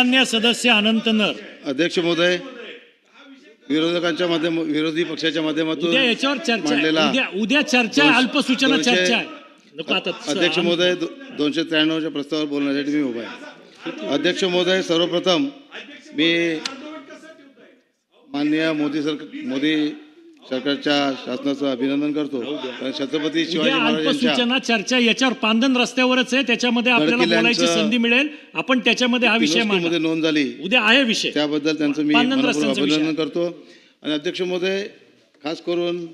सन्मान्य सदस्य अनंत नर. अध्यक्ष महोदय विरोधकांच्या माध्यम विरोधी पक्षाच्या माध्यमातून उद्या याच्यावर चर्चा आहे. मांडलेला उद्या उद्या चर्चा आहे, अल्पसूचना दोनशे- चर्चा आहे. नको आता अध्यक्ष महोदय दो- दोनशे त्र्याण्णवच्या प्रस्तावावर बोलण्यासाठी मी उभा आहे. अध्यक्ष महोदय सर्वप्रथम मी माननीय मोदी सरकार मोदी सरकारच्या शासनाचं अभिनंदन करतो. कारण छत्रपती शिवाजी महाराजांच्या अल्पसूचना चर्चा याच्यावर पांदन रस्त्यावरच आहे. त्याच्यामध्ये आपल्याला बोलायची संधी मिळेल. आपण त्याच्यामध्ये हा विषय मांडू. मध्ये नोंद झाली. उद्या आहे विषय. त्याबद्दल त्यांचं मी पांडन मनपूर्वक रस्त्यांचा विषय. अभिनंदन करतो. आणि अध्यक्ष महोदय खास करून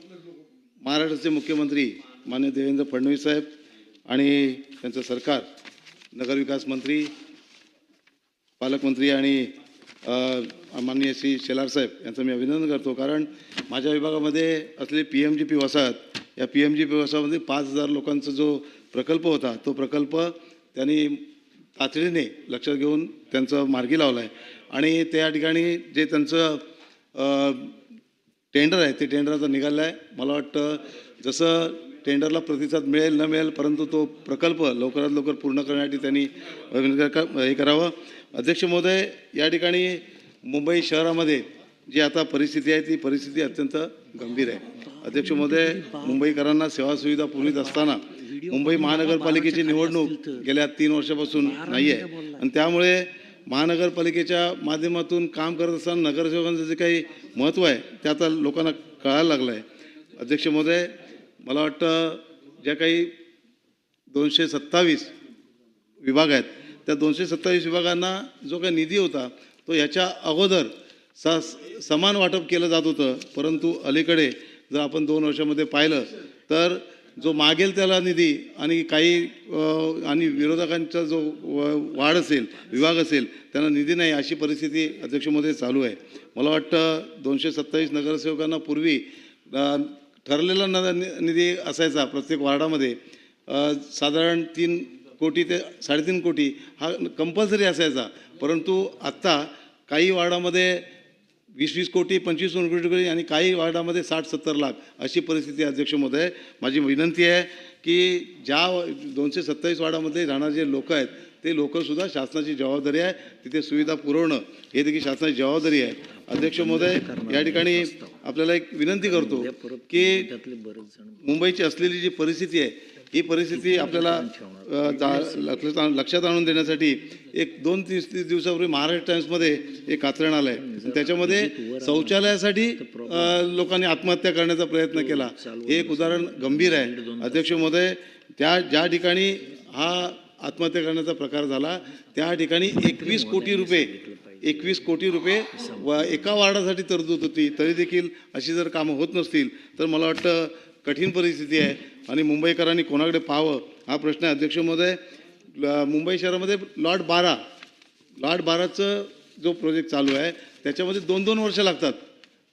महाराष्ट्राचे मुख्यमंत्री मान्य देवेंद्र फडणवीस साहेब आणि त्यांचं सरकार नगरविकास मंत्री पालकमंत्री आणि माननीय श्री शेलार साहेब यांचं मी अभिनंदन करतो. कारण माझ्या विभागामध्ये असलेली पी एम जी पी वसाहत या पी एम जी पी वसाहतमध्ये पाच हजार लोकांचा जो प्रकल्प होता तो प्रकल्प त्यांनी तातडीने लक्षात घेऊन त्यांचं मार्गी लावला आहे आणि त्या ठिकाणी जे त्यांचं टेंडर आहे ते टेंडर आता निघालं आहे. मला वाटतं जसं टेंडरला प्रतिसाद मिळेल न मिळेल परंतु तो प्रकल्प लवकरात लवकर पूर्ण करण्यासाठी त्यांनी हे करावं. अध्यक्ष महोदय या ठिकाणी मुंबई शहरामध्ये जी आता परिस्थिती आहे ती परिस्थिती अत्यंत गंभीर आहे. अध्यक्ष महोदय मुंबईकरांना सेवा सुविधा पुरवित असताना मुंबई महानगरपालिकेची निवडणूक गेल्या तीन वर्षापासून नाही आहे आणि त्यामुळे महानगरपालिकेच्या माध्यमातून काम करत असताना नगरसेवकांचं जे काही महत्त्व आहे ते आता लोकांना कळायला लागलं आहे अध्यक्ष महोदय मला वाटतं ज्या काही दोनशे सत्तावीस विभाग आहेत त्या दोनशे सत्तावीस विभागांना जो काही निधी होता तो ह्याच्या अगोदर स समान वाटप केलं जात होतं. परंतु अलीकडे जर आपण दोन वर्षामध्ये पाहिलं तर जो मागेल त्याला निधी आणि काही आणि विरोधकांचा जो व- वाढ असेल विभाग असेल त्यांना निधी नाही अशी परिस्थिती अध्यक्षमध्ये चालू आहे. मला वाटतं दोनशे सत्तावीस नगरसेवकांना पूर्वी ठरलेला न निधी असायचा प्रत्येक वार्डामध्ये. साधारण तीन कोटी ते साडेतीन कोटी हा कंपल्सरी असायचा. परंतु आत्ता काही वार्डामध्ये वीस वीस कोटी पंचवीस कोटी आणि काही वार्डामध्ये साठ सत्तर लाख अशी परिस्थिती अध्यक्ष महोदय माझी विनंती आहे की ज्या दोनशे सत्तावीस वार्डामध्ये राहणारे जे लोक आहेत ते लोकंसुद्धा शासनाची जबाबदारी आहे तिथे सुविधा पुरवणं. हे देखील शासनाची जबाबदारी आहे. अध्यक्ष महोदय या ठिकाणी आपल्याला एक विनंती करतो की मुंबईची असलेली जी परिस्थिती आहे ही परिस्थिती आपल्याला लक्षात आणून देण्यासाठी एक दोन तीस तीस दिवसापूर्वी महाराष्ट्र टाइम्समध्ये एक कात्रण आलं आहे त्याच्यामध्ये शौचालयासाठी लोकांनी आत्महत्या करण्याचा प्रयत्न केला. हे एक उदाहरण गंभीर आहे. अध्यक्ष महोदय त्या ज्या ठिकाणी हा आत्महत्या करण्याचा प्रकार झाला त्या ठिकाणी एकवीस कोटी रुपये एकवीस कोटी रुपये व एका वार्डासाठी तरतूद होती तरी देखील अशी जर कामं होत नसतील तर मला वाटतं कठीण परिस्थिती आहे. आणि मुंबईकरांनी कोणाकडे पाहावं हा प्रश्न आहे. अध्यक्ष महोदय मुंबई शहरामध्ये लॉट बारा लॉट बाराचं जो प्रोजेक्ट चालू आहे त्याच्यामध्ये दोन दोन वर्ष लागतात.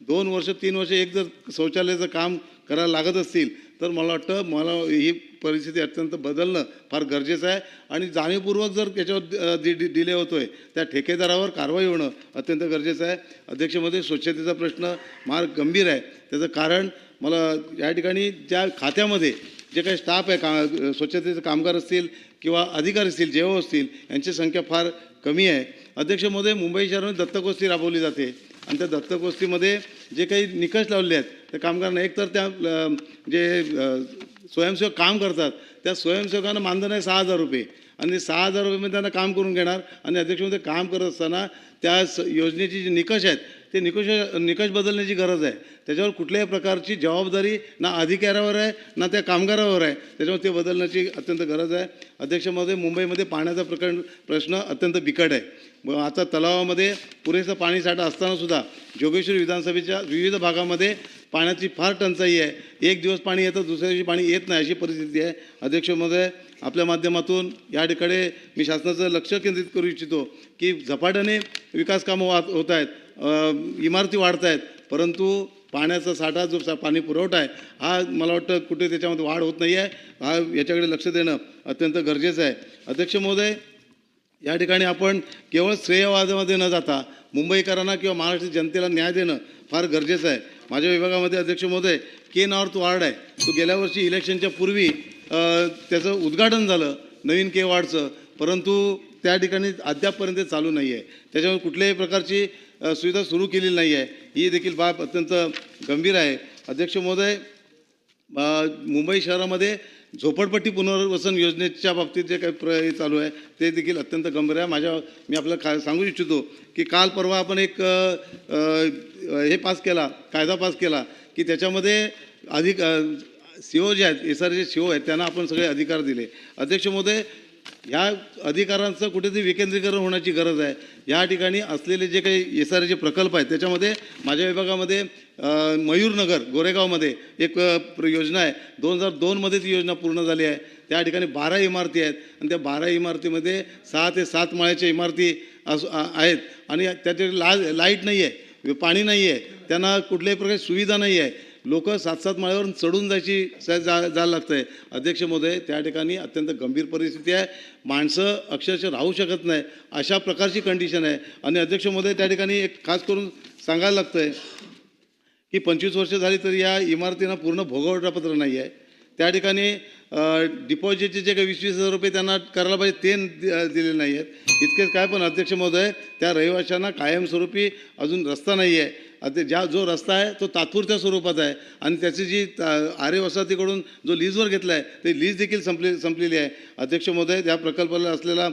दोन वर्ष तीन वर्ष एक जर शौचालयाचं काम करायला लागत असतील तर मला वाटतं मला ही परिस्थिती अत्यंत बदलणं फार गरजेचं आहे. आणि जाणीवपूर्वक जर त्याच्यावर डि- डि- डिले होतो आहे त्या ठेकेदारावर कारवाई होणं अत्यंत गरजेचं आहे. अध्यक्षमध्ये स्वच्छतेचा प्रश्न फार गंभीर आहे. त्याचं कारण मला या ठिकाणी ज्या खात्यामध्ये जे काही स्टाफ आहे का स्वच्छतेचे कामगार असतील किंवा अधिकारी असतील जेओ असतील यांची संख्या फार कमी आहे. अध्यक्षमध्ये मुंबई शहरामध्ये दत्तगोष्ठी राबवली जाते. आणि त्या दत्तगोष्ठीमध्ये जे काही निकष लावले आहेत त्या कामगारांना एकतर त्या जे स्वयंसेवक काम करतात त्या स्वयंसेवकांना मानधन आहे सहा हजार रुपये. आणि सहा हजार रुपयेमध्ये त्यांना काम करून घेणार. आणि अध्यक्षमध्ये काम करत असताना त्या स योजनेचे जे निकष आहेत ते निकष निकष बदलण्याची गरज आहे. त्याच्यावर कुठल्याही प्रकारची जबाबदारी ना अधिकाऱ्यावर आहे ना त्या कामगारावर आहे. त्याच्यामुळे ते बदलण्याची अत्यंत गरज आहे. अध्यक्षमध्ये मुंबईमध्ये पाण्याचा प्रकरण प्रश्न अत्यंत बिकट आहे. मग आता तलावामध्ये पुरेसा पाणी साठा असतानासुद्धा जोगेश्वरी विधानसभेच्या विविध भागामध्ये पाण्याची फार टंचाई आहे. एक दिवस पाणी येतं दुसऱ्या दिवशी पाणी येत नाही अशी परिस्थिती आहे. अध्यक्षमध्ये आपल्या माध्यमातून या ठिकाणी मी शासनाचं लक्ष केंद्रित करू इच्छितो की झपाट्याने विकास कामं वात होत आहेत इमारती वाढत आहेत परंतु पाण्याचा साठा जो सा- पाणी पुरवठा आहे हा मला वाटतं कुठे त्याच्यामध्ये वाढ होत नाही आहे हा याच्याकडे लक्ष देणं अत्यंत गरजेचं आहे. अध्यक्ष महोदय या ठिकाणी आपण केवळ श्रेयवादामध्ये न जाता मुंबईकरांना किंवा महाराष्ट्र जनतेला न्याय देणं फार गरजेचं आहे. माझ्या विभागामध्ये अध्यक्ष महोदय के नॉर्थ वार्ड आहे तो गेल्या वर्षी इलेक्शनच्या पूर्वी त्याचं उद्घाटन झालं नवीन के वार्डचं परंतु त्या ठिकाणी अद्यापपर्यंत चालू नाही आहे त्याच्यामुळे कुठल्याही प्रकारची सुविधा सुरू केलेली नाही आहे ही देखील बाब अत्यंत गंभीर आहे. अध्यक्ष महोदय मुंबई शहरामध्ये झोपडपट्टी पुनर्वसन योजनेच्या बाबतीत जे काही प्र हे चालू आहे ते देखील अत्यंत गंभीर आहे. माझ्या मी आपल्याला खा सांगू इच्छितो की काल परवा आपण एक हे पास केला कायदा पास केला की त्याच्यामध्ये अधिक सी ओ जे आहेत एस आर जे सी ओ आहेत त्यांना आपण सगळे अधिकार दिले. अध्यक्ष महोदय या अधिकारांचं कुठेतरी विकेंद्रीकरण होण्याची गरज आहे. या ठिकाणी असलेले जे काही एस आर जे प्रकल्प आहेत त्याच्यामध्ये माझ्या विभागामध्ये मयूरनगर गोरेगावमध्ये एक प्र- योजना आहे. दोन हजार दोनमध्ये ती योजना पूर्ण झाली आहे. त्या ठिकाणी बारा इमारती आहेत आणि त्या बारा इमारतीमध्ये सहा ते सात माळ्याच्या इमारती असू आहेत. आणि त्याच्या ला लाइट नाही आहे पाणी नाही आहे त्यांना कुठल्याही प्रकारची सुविधा नाही आहे लोक सात सात माळ्यावरून चढून जायची जा जायला लागतं आहे अध्यक्ष महोदय त्या ठिकाणी अत्यंत गंभीर परिस्थिती आहे. माणसं अक्षरशः राहू शकत नाही. अशा प्रकारची कंडिशन आहे. आणि अध्यक्ष महोदय त्या ठिकाणी एक खास करून सांगायला लागतं आहे की पंचवीस वर्ष झाली तरी या इमारतींना पूर्ण भोगवटापत्र नाही आहे त्या ठिकाणी डिपॉझिटचे जे काही वीस वीस हजार रुपये त्यांना करायला पाहिजे ते दिले दिलेले नाही आहेत इतकेच काय पण अध्यक्ष महोदय त्या रहिवाशांना कायमस्वरूपी अजून रस्ता नाही आहे आणि ज्या जो रस्ता आहे तो तात्पुरत्या स्वरूपात आहे. आणि त्याची जी ता- आरे वसाहतीकडून जो लीजवर घेतला आहे ते लीज देखील संपले संपलेली आहे. अध्यक्ष महोदय त्या प्रकल्पाला असलेला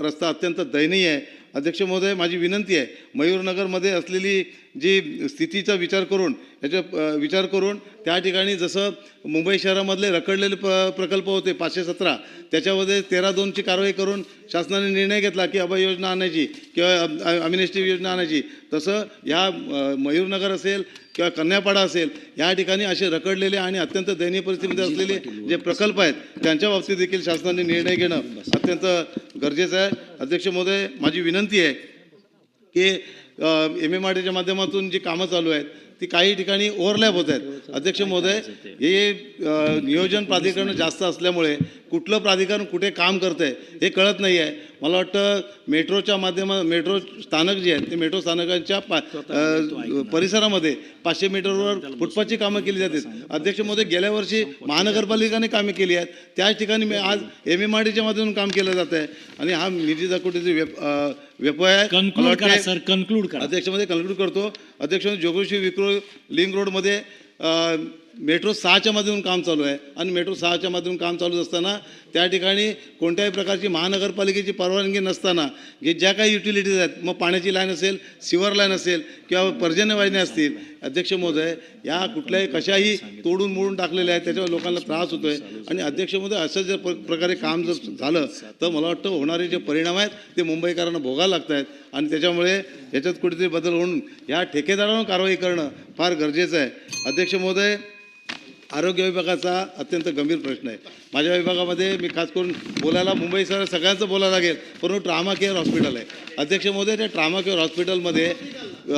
रस्ता अत्यंत दयनीय आहे. अध्यक्ष महोदय माझी विनंती आहे मयूरनगरमध्ये असलेली जी स्थितीचा विचार करून याच्या विचार करून त्या ठिकाणी जसं मुंबई शहरामधले रखडलेले प प्रकल्प होते पाचशे सतरा त्याच्यामध्ये तेरा दोनची कारवाई करून शासनाने निर्णय घेतला की अभय योजना आणायची किंवा अमिनेस्टी योजना आणायची. तसं ह्या मयूरनगर असेल किंवा कन्यापाडा असेल या ठिकाणी असे रखडलेले आणि अत्यंत दयनीय परिस्थितीमध्ये असलेले जे प्रकल्प आहेत त्यांच्या बाबतीत देखील शासनाने निर्णय घेणं अत्यंत गरजेचं आहे. अध्यक्ष महोदय माझी विनंती आहे की एम एम आर टीच्या माध्यमातून जी कामं चालू आहेत ती काही ठिकाणी ओव्हरलॅप होत आहेत. अध्यक्ष महोदय हे नियोजन प्राधिकरण जास्त असल्यामुळे कुठलं प्राधिकरण कुठे काम करतं आहे हे कळत नाही आहे मला वाटतं मेट्रोच्या माध्यमा मेट्रो स्थानक जे आहेत ते मेट्रो स्थानकांच्या पा परिसरामध्ये पाचशे मीटरवर फुटपाथची कामं केली जातात अध्यक्ष महोदय गेल्या वर्षी महानगरपालिकाने कामे केली आहेत. त्याच ठिकाणी मी आज एम एम आर टीच्या माध्यमातून काम केलं जात आहे आणि हा निधी दाखवटीचा व्यप व्यपय आहे. कन्क्लूड करा वाटते- सर कन्क्लूड करा अध्यक्षमध्ये कन्क्लूड करतो. अध्यक्ष जोगेश्वरी विक्रो लिंक रोडमध्ये मेट्रो सहाच्या माध्यमातून काम चालू आहे. आणि मेट्रो सहाच्या माध्यमातून काम चालू असताना त्या ठिकाणी कोणत्याही प्रकारची महानगरपालिकेची परवानगी नसताना जे ज्या काही युटिलिटीज आहेत मग पाण्याची लाईन असेल सिवर लाईन असेल किंवा पर्जन्यवाहिन्या असतील अध्यक्ष महोदय या कुठल्याही कशाही तोडून मोडून टाकलेल्या आहेत त्याच्यावर लोकांना त्रास होतो आहे आणि अध्यक्ष महोदय असं जर प्र- प्रकारे काम जर झालं तर मला वाटतं होणारे जे परिणाम आहेत ते मुंबईकरांना भोगायला लागत आहेत आणि त्याच्यामुळे याच्यात कुठेतरी बदल होऊन या ठेकेदारांवर कारवाई करणं फार गरजेचं आहे. अध्यक्ष महोदय आरोग्य विभागाचा अत्यंत गंभीर प्रश्न आहे. माझ्या विभागामध्ये मी खास करून बोलायला मुंबई सर सगळ्यांचं बोलायला लागेल परंतु ट्रामा केअर हॉस्पिटल आहे. अध्यक्ष महोदय त्या ट्रामा केअर हॉस्पिटलमध्ये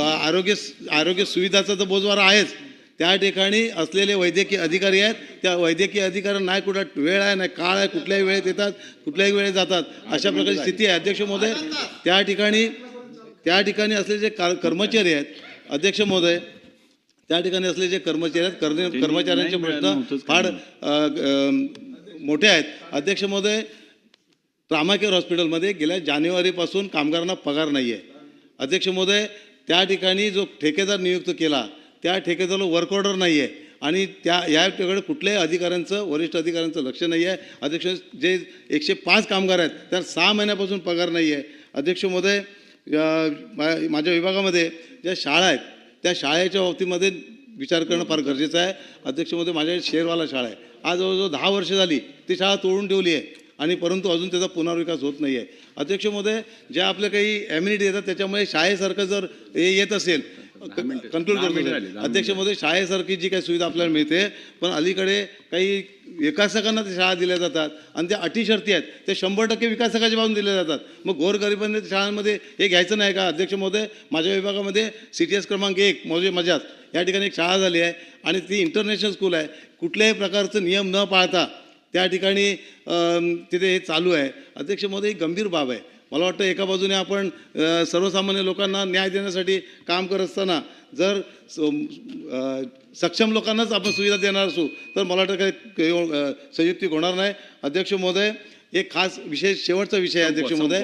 आरोग्य आरोग्य सुविधाचा तर बोजवारा आहेच. त्या ठिकाणी असलेले वैद्यकीय अधिकारी आहेत. त्या वैद्यकीय अधिकाऱ्यांना नाही कुठं वेळ आहे नाही काळ आहे कुठल्याही वेळेत येतात कुठल्याही वेळेत जातात. अशा प्रकारची स्थिती आहे. अध्यक्ष महोदय त्या ठिकाणी त्या ठिकाणी असलेले जे कर्मचारी आहेत अध्यक्ष महोदय त्या ठिकाणी असलेले जे कर्मचारी आहेत कर्म कर्मचाऱ्यांचे प्रश्न फार मोठे आहेत. अध्यक्ष महोदय ट्रामा केअर हॉस्पिटलमध्ये गेल्या जानेवारीपासून कामगारांना पगार नाही आहे अध्यक्ष महोदय त्या ठिकाणी जो ठेकेदार नियुक्त केला त्या ठेकेदाराला वर्क ऑर्डर नाही आहे आणि त्या याकडे कुठल्याही अधिकाऱ्यांचं वरिष्ठ अधिकाऱ्यांचं लक्ष नाही आहे अध्यक्ष जे एकशे पाच कामगार आहेत त्या सहा महिन्यापासून पगार नाही आहे अध्यक्ष महोदय माझ्या विभागामध्ये ज्या शाळा आहेत त्या शाळेच्या बाबतीमध्ये विचार करणं फार गरजेचं आहे. अध्यक्ष महोदय माझ्या शेरवाला शाळा आहे. आज जवळजवळ दहा वर्ष झाली ती शाळा तोडून ठेवली आहे आणि परंतु अजून त्याचा पुनर्विकास होत नाही आहे. अध्यक्ष महोदय ज्या आपल्या काही ॲम्युनिटी येतात त्याच्यामुळे शाळेसारखं जर हे येत असेल कन्क्लूड करतो. सर. अध्यक्ष महोदय शाळेसारखी जी काही सुविधा आपल्याला मिळते पण अलीकडे काही विकासकांना त्या शाळा दिल्या जातात आणि त्या अटी शर्ती आहेत. ते शंभर टक्के विकासकाच्या बाजून दिल्या जातात. मग गोरगरिबांनी शाळांमध्ये हे घ्यायचं नाही का? अध्यक्ष महोदय माझ्या विभागामध्ये सी टी एस क्रमांक एक मौजे मजाज या ठिकाणी एक शाळा झाली आहे आणि ती इंटरनॅशनल स्कूल आहे. कुठल्याही प्रकारचं नियम न पाळता त्या ठिकाणी तिथे हे चालू आहे. अध्यक्ष महोदय ही गंभीर बाब आहे. मला वाटतं एका बाजूने आपण सर्वसामान्य लोकांना न्याय देण्यासाठी काम करत असताना जर सक्षम लोकांनाच आपण सुविधा देणार असू तर मला वाटतं काही संयुक्तिक होणार नाही. अध्यक्ष महोदय एक खास विशेष शेवटचा विषय आहे अध्यक्ष महोदय.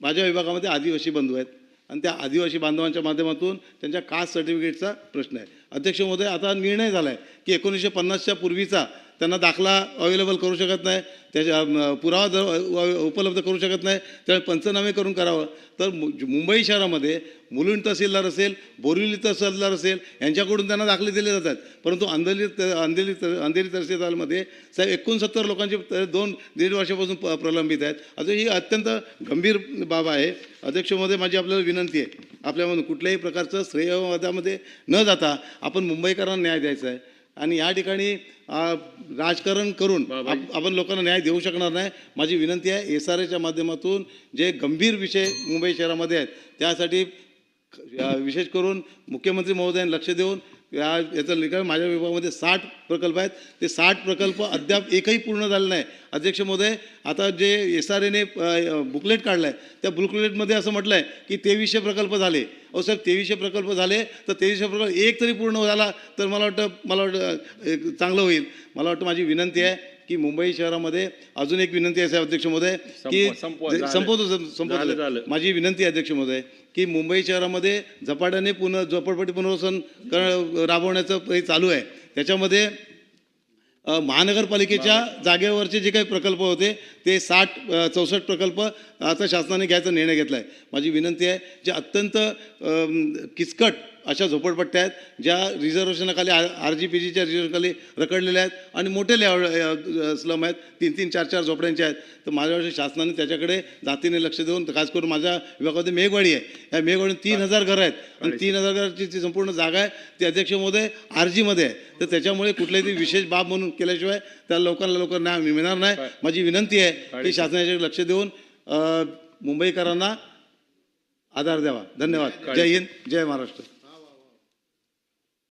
माझ्या विभागामध्ये आदिवासी बंधू आहेत. आणि त्या आदिवासी बांधवांच्या माध्यमातून त्यांच्या कास्ट सर्टिफिकेटचा प्रश्न आहे. अध्यक्ष महोदय आता निर्णय झाला आहे की एकोणीसशे पन्नासच्या पूर्वीचा त्यांना दाखला अवेलेबल करू शकत नाही. त्याच्या पुरावा जर उपलब्ध करू शकत नाही त्यामुळे पंचनामे करून करावं. तर मु- मुंबई शहरामध्ये मुलुंड तहसीलदार असेल बोरिवली तहसीलदार असेल यांच्याकडून त्यांना दाखले दिले जातात. परंतु अंधेरी अंधेरी अंधेरी तहसीलदारमध्ये साहेब एकोणसत्तर लोकांची दोन दीड वर्षापासून प- प्रलंबित आहेत. आता ही अत्यंत गंभीर बाब आहे. अध्यक्ष महोदय माझी आपल्याला विनंती आहे. आपल्यामधून कुठल्याही प्रकारचं श्रेयवादामध्ये न जाता आपण मुंबईकरांना न्याय द्यायचा आहे. आणि या ठिकाणी राजकारण करून आप- आपण लोकांना न्याय देऊ शकणार नाही. माझी विनंती आहे एस आर एच्या माध्यमातून जे गंभीर विषय मुंबई शहरामध्ये आहेत त्यासाठी विशेष करून मुख्यमंत्री महोदयांनी लक्ष देऊन या याचं निकाल माझ्या विभागामध्ये साठ प्रकल्प आहेत. ते साठ प्रकल्प अद्याप एकही पूर्ण झाले नाही. अध्यक्ष महोदय आता जे एस आर एने बुकलेट काढलं आहे त्या बुकलेटमध्ये असं म्हटलं आहे की तेवीसशे प्रकल्प झाले. अहो साहेब तेवीसशे प्रकल्प झाले तर तेवीसशे प्रकल्प एक तरी पूर्ण झाला तर मला वाटतं मला वाटतं चांगलं होईल. मला वाटतं माझी विनंती आहे की मुंबई शहरामध्ये अजून एक विनंती आहे साहेब अध्यक्ष महोदय की. संपवतो संपवतो. माझी विनंती आहे अध्यक्ष महोदय. की मुंबई शहरामध्ये झपाट्याने पुन झोपडपट्टी पुनर्वसन कर राबवण्याचं हे चालू आहे. त्याच्यामध्ये महानगरपालिकेच्या जागेवरचे जे काही प्रकल्प होते ते साठ चौसष्ट प्रकल्प आता शासनाने घ्यायचा निर्णय घेतला आहे माझी विनंती आहे जे अत्यंत किचकट अशा झोपडपट्ट्या आहेत ज्या रिझर्वेशनाखाली आर आर जी पी जीच्या रिझर्वेशनखाली रखडलेल्या आहेत आणि मोठे लेआउट स्लम आहेत. तीन तीन चार चार झोपड्यांचे आहेत. तर माझ्या वर्षी शासनाने त्याच्याकडे जातीने लक्ष देऊन खास करून माझ्या विभागामध्ये मेघवाडी आहे. या मेघवाडी तीन हजार घरं आहेत. आणि तीन हजार घराची जी संपूर्ण जागा आहे ती अध्यक्ष महोदय आर जीमध्ये आहे. तर त्याच्यामुळे कुठल्याही विशेष बाब म्हणून केल्याशिवाय त्या लोकांना लवकर न्याय मिळणार नाही. माझी विनंती आहे की शासनाच्याकडे लक्ष देऊन मुंबईकरांना आधार द्यावा. धन्यवाद. जय हिंद जय महाराष्ट्र.